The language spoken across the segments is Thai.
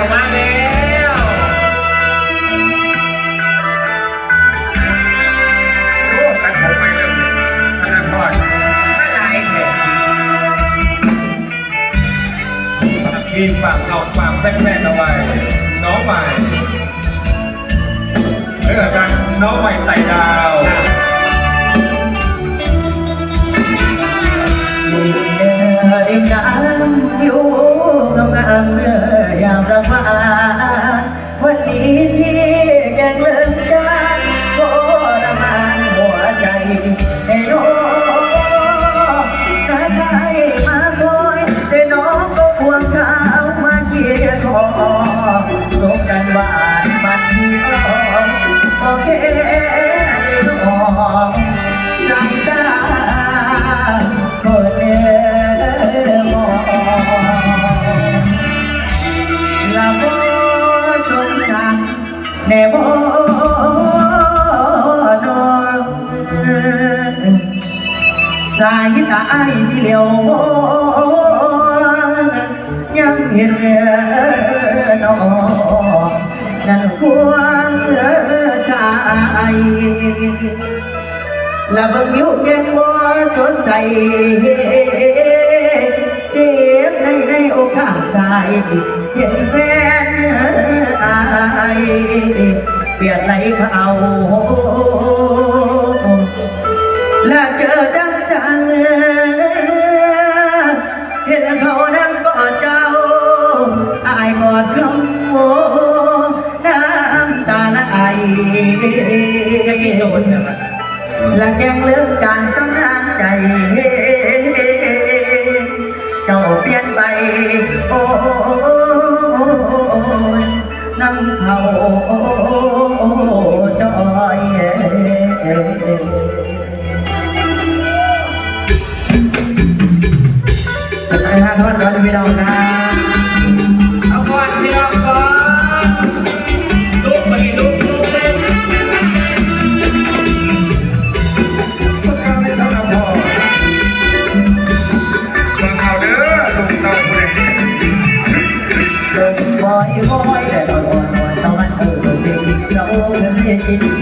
วมาแล้วโอ้ตัดผมไปเลยพนักงานถ้าลายแขกมีฝากเอาฝากแฟนตะไว้น้องใหม่เรื่องการน้องใหม่ไต่ดาวเดินน้ำเที่ยวงานเมื่อ สายตาไอที่เหลียวมองยังเห็นนองนั่นกวงสายและเบิ่งมิวแก่งบ่สดใสเจ็บในในอกางสายเห็นแฟนอายเปลี่ยนไหลเขา และแจ้งเลือกการสำรานใจ Hayatını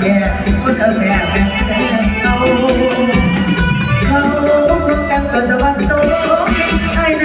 แบบคนละแบบแบบใจเขาเขาพบกันตอนตะวันตกไอ้น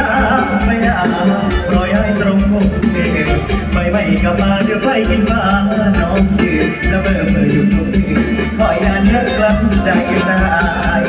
น้ำไม่ได้ปล่อยให้ตรงคงเองไปไม่กลับมาเดี๋ยวไปกินมาน้องยืนแล้วเมื่อเบื่ออยู่ตรงนี้คอยนานเยอะกลั้นใจไตาย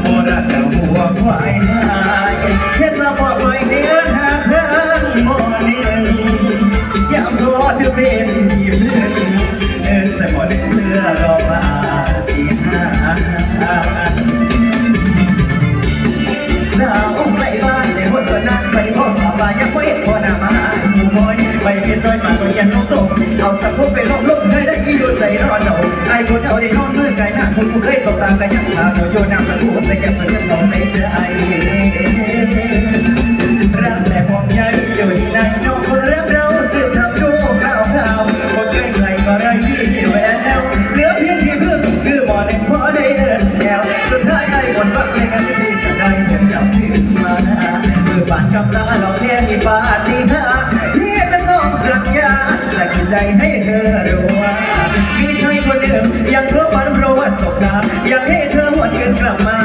โมรักกับหัวควายนายเห็นเราบอกไว้เดือนหาเธอโมนี้ยามตัวเธอเป็น ไปเพียนซอยมาตัวยันลงตกเอาสักพวกไปลบลบใช้ได้กี่อยู่ใส่รอดเอาไอ้คนเอาได้นอนมือไก่หน้าคุณผู้เคยสบตากันยังตาเจ้าโยนน้ำตะกูใส่แก้ม เ